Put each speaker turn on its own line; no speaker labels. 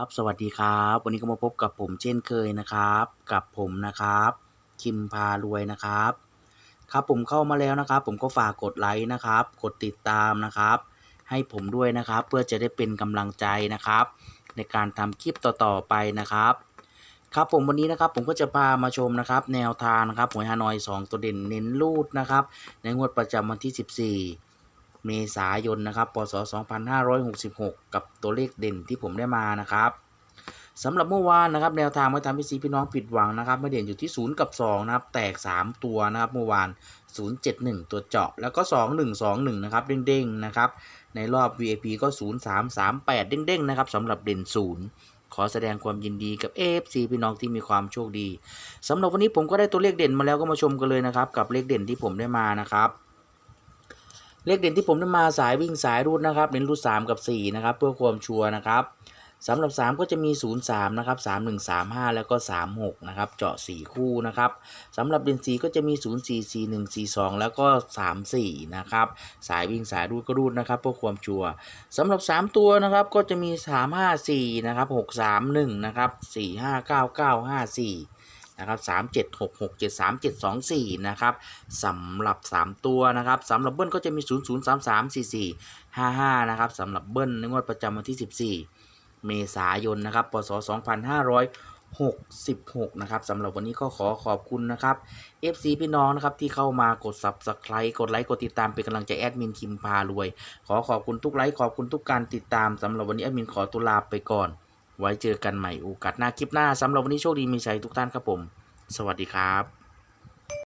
ครับสวัสดีครับ วันนี้ก็มาพบกับผมเช่นเคยนะครับ กับผมนะครับ คิมพารวยนะครับ ครับผมเข้ามาแล้วนะครับ ผมก็ฝากกดไลค์นะครับ กดติดตามนะครับ ให้ผมด้วยนะครับ เพื่อจะได้เป็นกำลังใจนะครับ ในการทำคลิปต่อๆไปนะครับ ครับผมวันนี้นะครับ ผมก็จะพามาชมนะครับ แนวทางนะครับหวยฮานอย 2 ตัวเด่นเน้นรูดนะครับ ในงวดประจำวันที่ 14 เมษายนนะครับพศ2566 กับตัวเลขเด่นที่ผมได้มานะครับสำหรับเมื่อวานนะครับแนวทางไม่ทำให้ซีพี่น้องผิดหวังนะครับไม่เด่นอยู่ที่ 0 กับ 2 นะครับ แตก 3 ตัวนะครับเมื่อวาน 071 ตัวเจาะ แล้วก็ 2121 นะครับเด้งๆนะครับในรอบ VIP ก็ 0338 เด้งๆนะครับสำหรับเด่น 0ขอแสดงความยินดีกับ AFC พี่น้องที่มีความโชคดีสำหรับวันนี้ผมก็ได้ตัวเลขเด่นมาแล้วก็มาชมกันเลยนะครับ กับเลขเด่นที่ผมได้มานะครับ เลขเด่นที่ผมได้มาสายวิ่งสายรูดนะครับเน้นรูด3กับ4นะครับเพื่อความชัวร์นะครับสำหรับ 3 ก็จะมี 0 3นะครับ3 1 3 5 แล้วก็ 3 6นะครับเจาะ 4 คู่นะครับสำหรับเด่น4ก็จะมี 0 4 4 1 4 2 แล้วก็ 3 4นะครับสายวิ่งสายรูดก็รูดนะครับเพื่อความชัวร์สำหรับ 3 ตัวนะครับก็จะมี 3 5 4นะครับ6 3 1นะครับ4 5 9 9 5 4 นะครับ3 7 6 6 7 3 7 2 4นะครับสำหรับ3ตัวนะครับสำหรับเบิ้ลก็จะมี0 0 3 3 4 4 5 5นะครับสำหรับเบิ้ลในงวดประจำวันที่14เมษายนนะครับพศ2566 นะครับสำหรับวันนี้ก็ขอขอบคุณนะครับ FC พี่น้องนะครับที่เข้ามากด Subscribe กดไลค์กดติดตามเป็นกำลังใจแอดมินคิมพารวย ขอขอบคุณทุกไลค์ขอบคุณทุกการติดตามสำหรับวันนี้แอดมินขอตุลาไปก่อน ไว้เจอกันใหม่โอกาสหน้าคลิปหน้าสำหรับวันนี้โชคดีมีชัยทุกท่านครับผม สวัสดีครับ